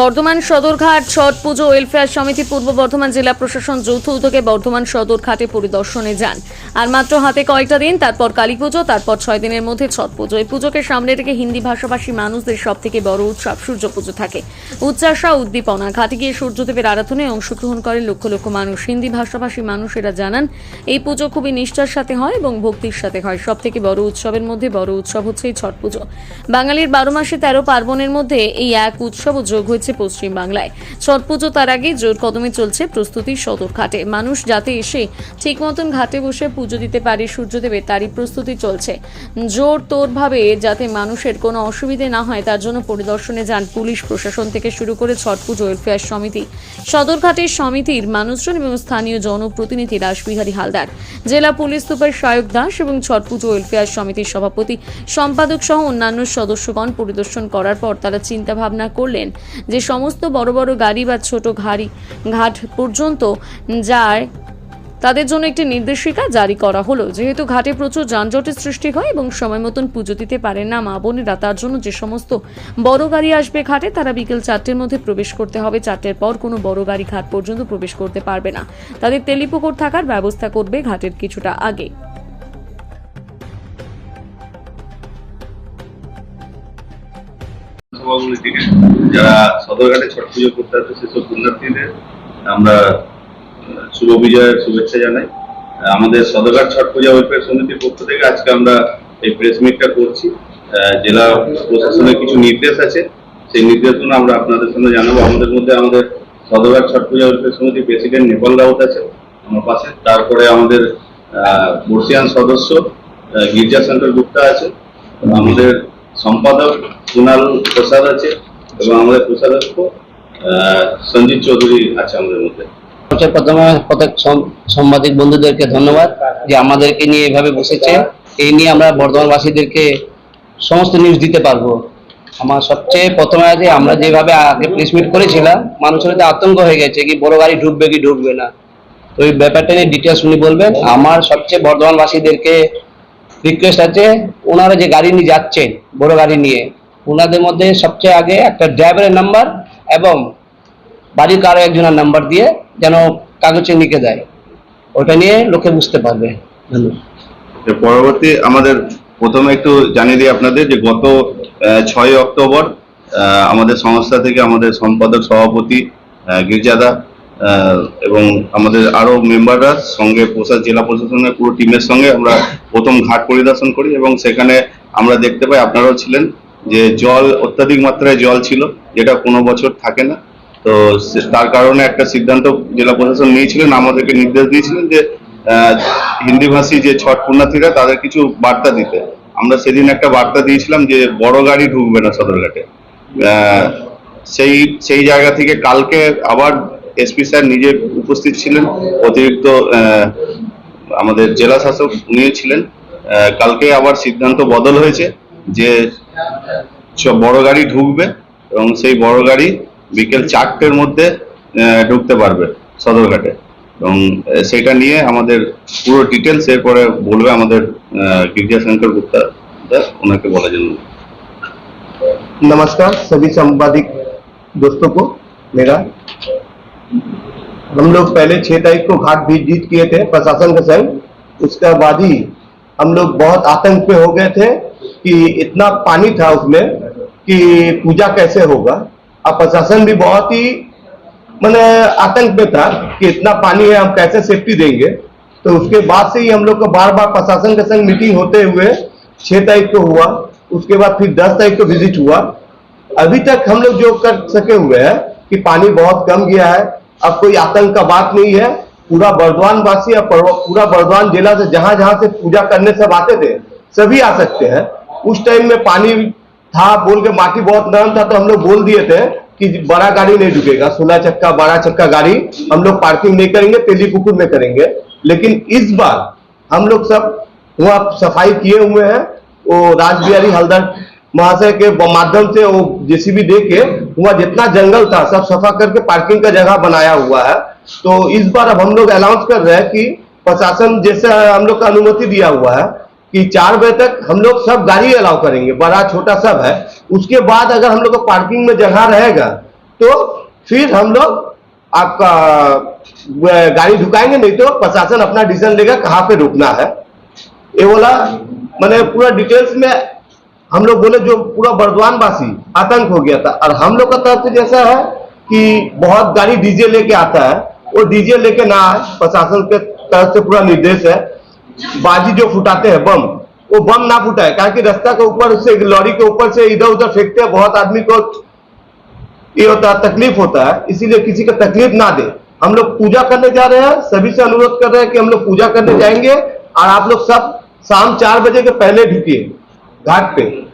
বর্ধমান সদরঘাট ছট পুজো welfare সমিতি পূর্ব বর্ধমান জেলা প্রশাসন যৌথ উদ্যোগে বর্ধমান সদরঘাটে পরিদর্শনে যান। আর মাত্র হাতে কয়েকটা দিন, তারপর কালী পুজো, তারপর ছয় দিনের মধ্যে ছট পুজো। এই পুজোকে সামনে রেখে হিন্দি ভাষাভাষী মানুষদের সব থেকে বড় উৎসব সূর্য পুজো থাকে। উচ্চাসা উদ্দীপনা, ঘাটে গিয়ে সূর্যদেবের আরাধনায় অংশগ্রহণ করে লক্ষ লক্ষ মানুষ। হিন্দি ভাষাভাষী মানুষেরা জানান, এই পুজো খুবই নিষ্ঠার সাথে হয় এবং ভক্তির সাথে হয়। সব থেকে বড় উৎসবের মধ্যে বড় উৎসব হচ্ছে এই ছট পুজো। বাঙালির বারো মাসে তেরো পার্বণের মধ্যে এই এক উৎসব যোগ হয়েছে পশ্চিম বাংলায় ছট পুজো তার আগে জোর কদমে চলছে প্রস্তুতি সদর ঘাটে। মানুষ যাতে এসে ঠিক মতন ঘাটে বসে পুজো দিতে পারে সূর্যদেবের, তারই প্রস্তুতি চলছে। জোর তোরভাবে যাতে মানুষের কোনো অসুবিধে না হয়, তার জন্য পরিদর্শনে যান পুলিশ, প্রশাসন থেকে শুরু করে ছট পুজো ওয়েলফেয়ার সমিতি সদরঘাটের সমিতির মানুষজন এবং স্থানীয় জনপ্রতিনিধি রাসবিহারী হালদার, জেলা পুলিশ সুপার সায়ক দাস এবং ছট পুজো ওয়েলফেয়ার সমিতির সভাপতি, সম্পাদক সহ অন্যান্য সদস্যগণ পরিদর্শন করার পর তারা চিন্তা ভাবনা করলেন যে সমস্ত বড় বড় গাড়ি বা ছোট ঘাড়ি, ঘাট পর্যন্ত যায়, তাদের জন্য একটি নির্দেশিকা জারি করা হলো। যেহেতু ঘাটে প্রচুর যানজটের সৃষ্টি হয় এবং সময় মতন পুজো দিতে পারেন না মা বোনেরা, তার জন্য যে সমস্ত বড় গাড়ি আসবে ঘাটে, তারা বিকেল চারটের মধ্যে প্রবেশ করতে হবে। চারটের পর কোনো বড় গাড়ি ঘাট পর্যন্ত প্রবেশ করতে পারবে না। তাদের তেলিপুকুর থাকার ব্যবস্থা করবে ঘাটের কিছুটা আগে। সভাগুলি থেকে যারা সদরঘাটে ছট পুজো করতে আসবে, সেসব পুণ্যার্থীদের আমরা শুভ বিজয়ের শুভেচ্ছা জানাই। আমাদের সদরঘাট ছট পূজা ওয়েলফেয়ার সমিতির পক্ষ থেকে আজকে আমরা এই প্রেস মিটটা করছি। জেলা প্রশাসনের কিছু নির্দেশ আছে। সেই নির্দেশগুলো আমরা আপনাদের সামনে জানাব। আমাদের মধ্যে আমাদের সদরঘাট ছট পূজা ওয়েলফেয়ার সমিতির প্রেসিডেন্ট নেপাল রাউত আছে আমার পাশে। তারপরে আমাদের বর্ষিয়ান সদস্য গির্জা শঙ্কর গুপ্তা আছে আমাদের সম্পাদক কুনাল প্রসাদ আছে এবং আমাদের আহ, সঞ্জিত চৌধুরী আছে আমাদের মধ্যে। সবচেয়ে প্রথমে সাংবাদিক বন্ধুদেরকে ধন্যবাদ যে আমাদেরকে নিয়ে এভাবে বসেছে এই নিয়ে আমরা বর্ধমানবাসীদেরকে সমস্ত নিউজ দিতে পারব। আমার সবচেয়ে প্রথমে আছে আমরা যেভাবে আগে প্রেস মিট করেছিলাম মানুষের তো আতঙ্ক হয়ে গেছে কি বড় গাড়ি ঢুকবে কি ঢুকবে না। তো এই ব্যাপারটা নিয়ে ডিটেলস উনি বলবেন। আমার সবচেয়ে বর্ধমানবাসীদেরকে রিকোয়েস্ট আছে ওনারা যে গাড়ি নিয়ে যাচ্ছেন বড় গাড়ি নিয়ে ওনাদের মধ্যে সবচেয়ে আগে একটা ড্রাইভারের নাম্বার এবং বাড়ির কারও একজনের নাম্বার দিয়ে যেন কাগজে লিখে দেয় ওটা নিয়ে লোকে বুঝতে পারবে। পরবর্তী আমাদের প্রথমে একটু জানিয়ে দিই আপনাদের যে গত ছয় অক্টোবর আমাদের সংস্থা থেকে আমাদের সম্পাদক সভাপতি গির্জাদা এবং আমাদের আরও মেম্বাররা সঙ্গে প্রশাস জেলা প্রশাসনের পুরো টিমের সঙ্গে আমরা প্রথম ঘাট পরিদর্শন করি এবং সেখানে আমরা দেখতে পাই আপনারাও ছিলেন। যে জল, অত্যাধিক মাত্রায় জল ছিল, যেটা কোনো বছর থাকে না। তো তার কারণে একটা সিদ্ধান্ত জেলা প্রশাসন নিয়েছিলেন, আমাদেরকে নির্দেশ দিয়েছিলেন যে হিন্দিভাষী যে ছট পুণ্যার্থীরা, তাদের কিছু বার্তা দিতে। আমরা সেদিন একটা বার্তা দিয়েছিলাম যে, বড় গাড়ি ঢুকবে না সদরঘাটে। সেই সেই জায়গা থেকে কালকে আবার এসপি স্যার নিজে উপস্থিত ছিলেন, অতিরিক্ত আমাদের জেলা শাসক উনিও ছিলেন কালকে আবার সিদ্ধান্ত বদল হয়েছে যে চ- বড় গাড়ি ঢুকবে এবং সেই বড় গাড়ি বিকেল চারটের মধ্যে আহ, ঢুকতে পারবে সদরঘাটে এবং আহ, সেটা নিয়ে আমাদের পুরো ডিটেলস এরপরে বলবে আমাদের আহ, গির্জাশঙ্কর গুপ্তা দা, ওনাকে বলা জন্য नमस्कार सभी संवादिक दोस्तों को मेरा हम लोग पहले छह तारीख को घाट विजिट किए थे प्रशासन के संग उसके बाद ही हम लोग बहुत आतंक पे हो गए थे कि इतना पानी था उसमें कि पूजा कैसे होगा। अब प्रशासन भी बहुत ही, मैंने आतंक में था कि इतना पानी है, हम कैसे सेफ्टी देंगे? तो उसके बाद से ही हम लोग को बार बार प्रशासन के संग मीटिंग होते हुए छह तारीख को हुआ, उसके बाद फिर दस तारीख को विज़िट हुआ। अभी तक हम लोग जो कर सके हुए हैं कि पानी बहुत कम गया है। अब कोई आतंक का बात नहीं है। पूरा बर्दवान वासी और पूरा बर्दवान जिला से जहाँ जहाँ से पूजा करने सब आते थे, सभी आ सकते हैं। उस टाइम में पानी था, बोल के माटी बहुत नरम था तो हम लोग बोल दिए थे कि बड़ा गाड़ी नहीं रुकेगा। सोलह चक्का, बारह चक्का गाड़ी हम लोग पार्किंग नहीं करेंगे, तेली पुकुर में करेंगे। लेकिन इस बार हम लोग सब वहाँ सफ़ाई किए हुए हैं। वो राज बिहारी हल्दर महाशय के माध्यम से, वो जेसीबी दे के वहाँ जितना जंगल था, सब सफ़ा करके पार्किंग का जगह बनाया हुआ है। तो इस बार अब हम लोग अनाउंस कर रहे हैं कि प्रशासन जैसे हम लोग का अनुमति दिया हुआ है कि चार बजे तक हम लोग सब गाड़ी अलाउ करेंगे, बड़ा, छोटा सब है। उसके बाद अगर हम लोग को पार्किंग में जगह रहेगा तो फिर हम लोग आपका गाड़ी झुकाएँगे नहीं तो प्रशासन अपना डिसीज़न लेगा कहाँ पे रुकना है। ये बोला, मैंने पूरा डिटेल्स में हम लोग बोले, जो पूरा बर्दवान वासी आतंक हो गया था। और हम लोग का तरफ़ से जैसा है कि बहुत गाड़ी डीजे लेके आता है, वो डीजे लेके ना आए, प्रशासन के तरफ़ से पूरा निर्देश है। बाजी जो फुटाते हैं, बम। वो बम ना फुटाए कारण कि रास्ता के ऊपर से, लॉरी के ऊपर से इधर उधर फेंकते हैं, बहुत आदमी को ये होता है, तकलीफ़ होता है, इसीलिए किसी को तकलीफ़ ना दे। हम लोग पूजा करने जा रहे हैं, सभी से अनुरोध कर रहे हैं कि हम लोग पूजा करने जाएँगे, और आप लोग सब शाम चार बजे के पहले ढुकिए, घाट पे।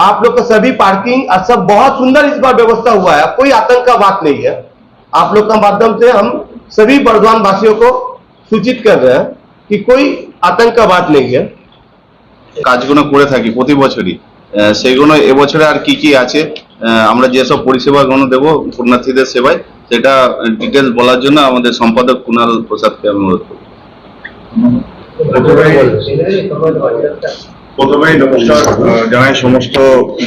आप लोग का सभी पार्किंग, और सब बहुत सुंदर इस बार व्यवस्था हुआ है, कोई आतंक का बात नहीं है। आप लोग का माध्यम से हम सभी बर्धवान वासियों को सूचित कर रहे हैं कि कोई আতঙ্কবাদ নেই কাজগুলো করে থাকি প্রতি বছরই। সেইগুলো এবছরে আর কি কি আছে আমরা যেসব পরিষেবাগুলো দেবো পুণ্যার্থীদের সেবায় সেটা ডিটেলস বলার জন্য আমাদের সম্পাদক কুণাল প্রসাদকে অনুরোধ করি প্রথমেই নমস্কার জানাই সমস্ত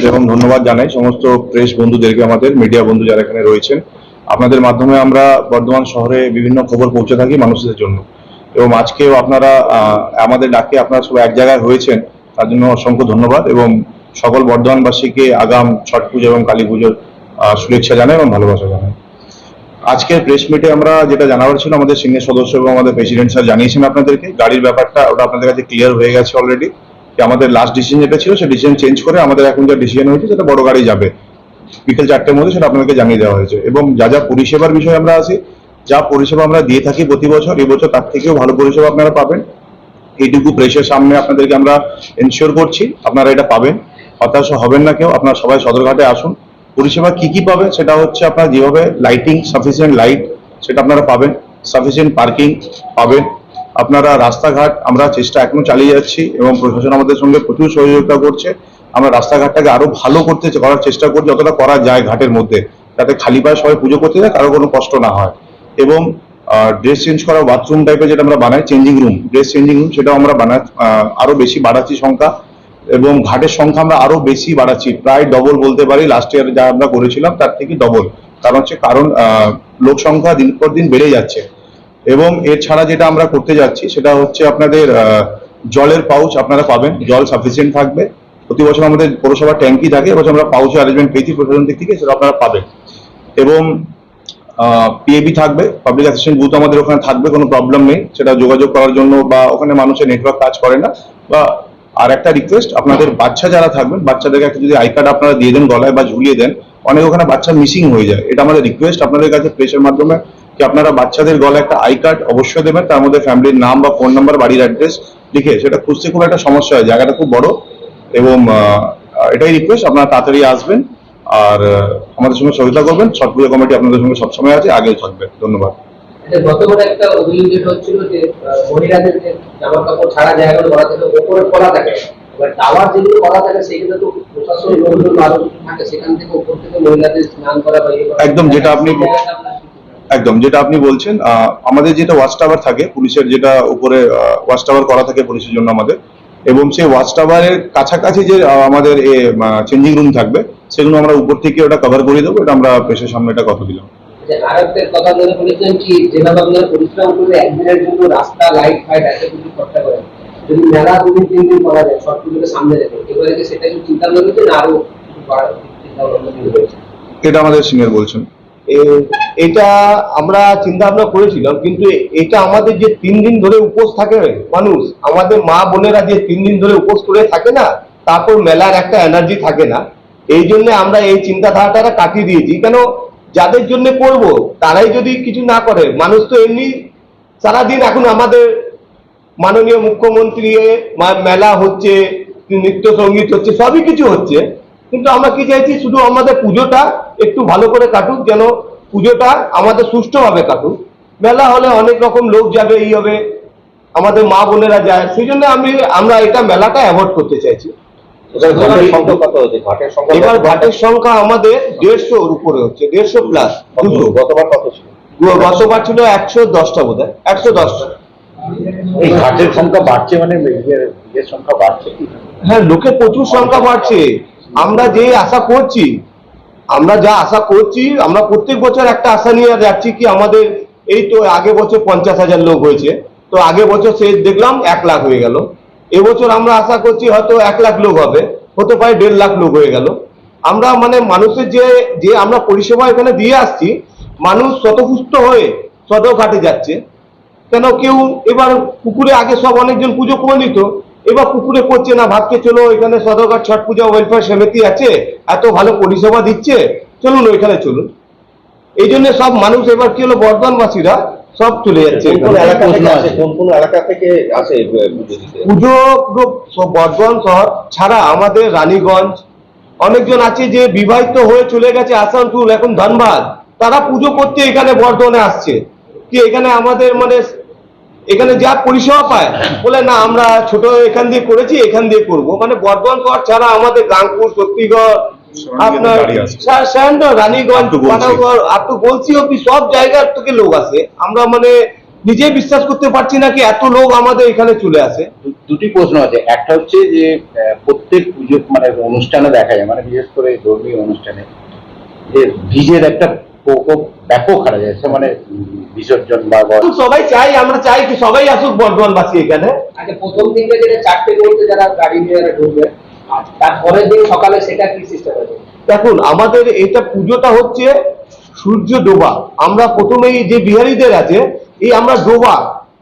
এবং ধন্যবাদ জানাই সমস্ত প্রেস বন্ধুদেরকে আমাদের মিডিয়া বন্ধু যারা এখানে রয়েছেন। আপনাদের মাধ্যমে আমরা বর্ধমান শহরে বিভিন্ন খবর পৌঁছে থাকি মানুষদের জন্য। এবং আজকেও আপনারা আমাদের ডাকে আপনারা সবাই এক জায়গায় হয়েছেন, তার জন্য অসংখ্য ধন্যবাদ এবং সকল বর্ধমানবাসীকে আগাম ছট পুজো এবং কালী পুজোর শুভেচ্ছা জানাই এবং ভালোবাসা জানাই। আজকের প্রেস মিটে আমরা যেটা জানাবার ছিল, আমাদের সিনিয়র সদস্য এবং আমাদের প্রেসিডেন্ট স্যার জানিয়েছেন আপনাদেরকে, গাড়ির ব্যাপারটা ওটা আপনাদের কাছে ক্লিয়ার হয়ে গেছে অলরেডি যে আমাদের লাস্ট ডিসিশন যেটা ছিল সেই ডিসিশন চেঞ্জ করে আমাদের এখন যা ডিসিশন হয়েছে, সেটা বড় গাড়ি যাবে। বিকেল চারটের মধ্যে সেটা আপনাদেরকে জানিয়ে দেওয়া হয়েছে এবং যা যা পরিষেবার বিষয়ে আমরা আসি যা পরিষেবা আমরা দিয়ে থাকি প্রতি বছর এবছর তার থেকেও ভালো পরিষেবা আপনারা পাবেন। এইটুকু প্রেসের সামনে আপনাদেরকে আমরা এনশিওর করছি, আপনারা এটা পাবেন। হতাশ হবেন না কেউ, আপনারা সবাই সদরঘাটে আসুন। পরিষেবা কি কি পাবেন সেটা হচ্ছে আপনারা যেভাবে লাইটিং সাফিসিয়েন্ট লাইট সেটা আপনারা পাবেন। সাফিসিয়েন্ট পার্কিং পাবেন। আপনারা রাস্তাঘাট, আমরা চেষ্টা এখনও চালিয়ে যাচ্ছি এবং প্রশাসন আমাদের সঙ্গে প্রচুর সহযোগিতা করছে। আমরা রাস্তাঘাটটাকে আরও ভালো করতে করার চেষ্টা করছি যতটা করা যায় ঘাটের মধ্যে। যাতে খালি পায়ে সবাই পুজো করতে যায়, কারও কোনো কষ্ট না হয়। এবং ড্রেস চেঞ্জ করা বাথরুম টাইপের যেটা আমরা বানাই changing room dress changing room সেটাও আমরা বানাই আহ, আরও বেশি বাড়াচ্ছি সংখ্যা এবং ঘাটের সংখ্যা আমরা আরও বেশি বাড়াচ্ছি প্রায় ডবল বলতে পারি লাস্ট ইয়ার যা আমরা করেছিলাম তার থেকে ডবল কারণ হচ্ছে কারণ লোক সংখ্যা দিন পর দিন বেড়ে যাচ্ছে এবং এর ছাড়া যেটা আমরা করতে যাচ্ছি সেটা হচ্ছে আপনাদের জলের পাউচ আপনারা পাবেন জল সাফিসিয়েন্ট থাকবে প্রতি বছর আমাদের পৌরসভার ট্যাঙ্কি থাকে এবছর আমরা পাউচের অ্যারেঞ্জমেন্ট পেয়েছি প্রশাসন দিক থেকে সেটা আপনারা পাবেন এবং পিএবি থাকবে পাবলিক অ্যাসিস্ট্যান্ট বুথ আমাদের ওখানে থাকবে, কোনো প্রবলেম নেই। সেটা যোগাযোগ করার জন্য বা ওখানে মানুষের নেটওয়ার্ক কাজ করে না। বা আর একটা রিকোয়েস্ট আপনাদের বাচ্চা যারা থাকবেন, বাচ্চাদেরকে একটা যদি আই কার্ড আপনারা দিয়ে দেন গলায় বা ঝুলিয়ে দেন, অনেক ওখানে বাচ্চা মিসিং হয়ে যায়। এটা আমাদের রিকোয়েস্ট আপনাদের কাছে প্রেসের মাধ্যমে যে আপনারা বাচ্চাদের গলায় একটা আই কার্ড অবশ্যই দেবেন, তার মধ্যে ফ্যামিলির নাম বা ফোন নাম্বার বাড়ির অ্যাড্রেস লিখে, সেটা খুঁজতে খুব একটা সমস্যা হয়। জায়গাটা খুব বড় এবং এটাই রিকোয়েস্ট আপনারা তাড়াতাড়ি আসবেন। আর আমাদের সঙ্গে সহযোগিতা করবেন। সবগুলো কমিটি আপনাদের সঙ্গে সবসময় আছে আগেও থাকবে। ধন্যবাদ। গতবার একটা অভিযোগ যেটা হচ্ছিল যে মহিলাদের জামা কাপড় ছাড়া জায়গাগুলো করা থাকে ওপরে করা থাকে। এবার টাওয়ার যেগুলো করা থাকে সেগুলো তো প্রশাসন লোকজন আরও থাকে সেখান থেকে উপর থেকে মহিলাদের স্নান করা বা ইয়ে একদম, যেটা আপনি-? একদম যেটা আপনি বলছেন আহ, আমাদের যেটা ওয়াচ টাওয়ার থাকে পুলিশের যেটা উপরে ওয়াচ টাওয়ার করা থাকে পুলিশের জন্য আমাদের এবং সেই ওয়াচ টাওয়ারের কাছাকাছি যে আমাদের চেঞ্জিং রুম থাকবে সেগুলো আমরা উপর থেকে ওটা কভার করে দেবো এটা আমরা প্রেসের সামনে এটা কথা দিলাম। যে কথা ধরে বলেছেন কি যেভাবে আপনারা পরিশ্রম করে একদিনের জন্য রাস্তা লাইট ফাইট এত কিছু খরচা করেন যদি মেলা দুদিন তিন দিন করা যায় সব পুজোকে সামনে রেখে এবারে সেটা চিন্তা ভাবনা হয়েছে না আরও কিছু করার চিন্তা ভাবনা হয়েছে এটা আমাদের সিনিয়র বলছেন। এটা আমরা চিন্তা ভাবনা করেছিলাম, কিন্তু এটা আমাদের যে তিন দিন ধরে উপোস থাকে মানুষ, আমাদের মা বোনেরা যে তিন দিন ধরে উপোস করে থাকে না, তারপর মেলার একটা এনার্জি থাকে না। এই জন্য আমরা এই চিন্তাধারাটা কাটিয়ে দিয়েছি। কেন? যাদের জন্য করব, তারাই যদি কিছু না করে, মানুষ তো এমনি সারাদিন এখন আমাদের মাননীয় মুখ্যমন্ত্রী মেলা হচ্ছে, নৃত্য সংগীত হচ্ছে, সবই কিছু হচ্ছে। কিন্তু আমরা কি চাইছি? শুধু আমাদের পুজোটা একটু ভালো করে কাটুক যেন পুজোটা আমাদের সুষ্ঠুভাবে কাটুক। মেলা হলে অনেক রকম লোক যাবে এই হবে আমাদের মা বোনেরা যায়। সেই জন্য আমি আমরা এটা মেলাটা অ্যাভয়েড করতে চাইছি। এবার ঘাটের সংখ্যা আমাদের দেড়শোর উপরে হচ্ছে দেড়শো প্লাস গতবার কত ছিল? গতবার ছিল একশো দশটা বোধ হয় একশো দশটা। এই ঘাটের সংখ্যা বাড়ছে মানে ইয়ের সংখ্যা বাড়ছে হ্যাঁ লোকের প্রচুর সংখ্যা বাড়ছে। আমরা যে আশা করছি, আমরা যা আশা করছি, আমরা প্রত্যেক বছর একটা আশা নিয়ে যাচ্ছি কি আমাদের এই তো আগে বছর পঞ্চাশ হাজার লোক হয়েছে, তো আগে বছর সে দেখলাম এক লাখ হয়ে গেল। এবছর আমরা আশা করছি হয়তো এক লাখ লোক হবে, হতে পারে দেড় লাখ লোক হয়ে গেল। আমরা মানে মানুষের যে যে আমরা পরিষেবা এখানে দিয়ে আসছি, মানুষ শতপুষ্ট হয়ে সদরঘাটে যাচ্ছে। কেন কেউ এবার পুকুরে আগে সব অনেকজন পুজো করে নিত এবার পুকুরে করছে না ভাবছে চলো এখানে সদরঘাট ছট পূজা ওয়েলফেয়ার সমিতি আছে এত ভালো পরিষেবা দিচ্ছে চলুন ওইখানে চলুন। এই জন্য সব মানুষ এবার কি হলো বর্ধমানবাসীরা সব চলে যাচ্ছে কোন কোন এখানে। এলাকা থেকে আসে? পুজো বর্ধমান শহর ছাড়া আমাদের রানীগঞ্জ। অনেকজন আছে যে বিবাহিত হয়ে চলে গেছে আসানসোল এখন ধনবাদ। তারা পুজো করতে এখানে বর্ধমানে আসছে। কি এখানে আমাদের মানে এখানে যা পরিষেবা পায় বলে না আমরা ছোট এখান দিয়ে করেছি এখান দিয়ে করব। মানে বর্ধমান শহর ছাড়া আমাদের গাংপুর শক্তিগড় আপনার রানীগঞ্জ পাঠাগড় অব্দি সব জায়গার থেকে লোক আসে আমরা মানে নিজে বিশ্বাস করতে পারছি না কি এত লোক আমাদের এখানে চলে আসে। দুটি প্রশ্ন আছে। একটা হচ্ছে যে আহ, প্রত্যেক পুজো মানে অনুষ্ঠানে দেখা যায় মানে বিশেষ করে ধর্মীয় অনুষ্ঠানে যে ভিজের একটা ব্যাপক হারা যাচ্ছে মানে বিসর্জন বা সবাই চাই আমরা চাই কি সবাই আসুক বর্ধমানবাসী এখানে। আচ্ছা প্রথম দিনটা যেটা চারটে মধ্যে যারা গাড়ি নিয়ে ঢুকবে তারপরের দিন সকালে সেটা কি সিস্টেম আছে? দেখুন আমাদের এটা পুজোটা হচ্ছে সূর্য ডোবা। আমরা প্রথমেই যে বিহারীদের আছে এই আমরা ডোবা।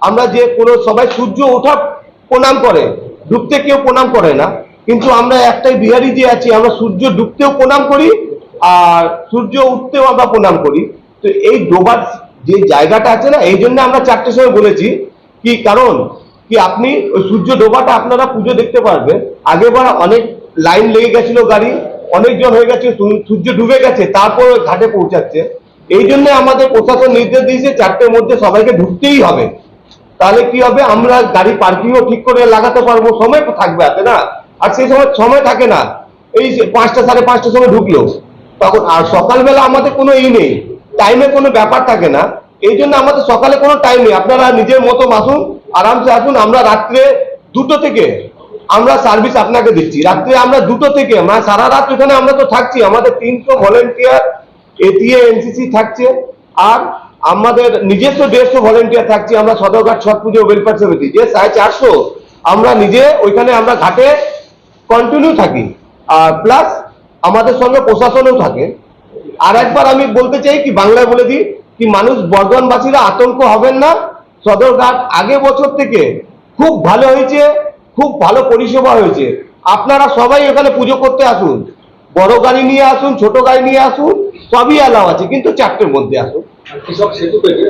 আমরা যে কোনো সবাই সূর্য ওঠা প্রণাম করে ডুবতে কেউ প্রণাম করে না। কিন্তু আমরা একটাই বিহারি যে আছি আমরা সূর্য ডুবতেও প্রণাম করি সূর্য উঠতেও আমরা প্রণাম করি। তো এই ডোবার যে জায়গাটা আছে না, এই জন্য আমরা চারটের সময় বলেছি কি, কারণ কি আপনি ওই সূর্য ডোবাটা আপনারা পুজো দেখতে পারবেন। আগেবার অনেক লাইন লেগে গেছিল গাড়ি, অনেকজন হয়ে গেছে সূর্য ডুবে গেছে, তারপর ঘাটে পৌঁছাচ্ছে। এই জন্য আমাদের প্রশাসন নির্দেশ দিয়েছে চারটের মধ্যে সবাইকে ঢুকতেই হবে। তাহলে কি হবে, আমরা গাড়ি পার্কিংও ঠিক করে লাগাতে পারব, সময় থাকবে হাতে না। আর সেই সময় সময় থাকে না। এই পাঁচটা, সাড়ে পাঁচটার সময় ঢুকলো তখন আর সকালবেলা আমাদের কোনো ই নেই টাইমে কোনো ব্যাপার থাকে না। এই জন্য আমাদের সকালে কোনো টাইম নেই। আপনারা নিজের মতো আসুন, আরামসে আসুন। আমরা রাত্রে দুটো থেকে আমরা সার্ভিস আপনাকে দিচ্ছি। রাত্রে আমরা দুটো থেকে মানে সারা রাত ওখানে আমরা তো থাকছি। আমাদের তিনশো ভলেন্টিয়ার এটিএ এনসিসি থাকছে। আর আমাদের নিজস্ব দেড়শো ভলেন্টিয়ার থাকছি। আমরা সদরঘাট ছট পুজো ওয়েলফেয়ার সমিতি, যে সাড়ে চারশো আমরা নিজে ওইখানে আমরা ঘাটে কন্টিনিউ থাকি। আর প্লাস আমাদের সঙ্গে প্রশাসনও থাকে। আর একবার আমি বলতে চাই কি, বাংলায় বলে দিই কি, মানুষ বর্ধমানবাসীরা আতঙ্ক হবেন না। সদরঘাট আগে বছর থেকে খুব ভালো হয়েছে, খুব ভালো পরিষেবা হয়েছে। আপনারা সবাই এখানে পুজো করতে আসুন। বড় গাড়ি নিয়ে আসুন, ছোট গাড়ি নিয়ে আসুন, সবই অ্যালাউ আছে, কিন্তু চারটের মধ্যে আসুন। কৃষক সেতু থেকে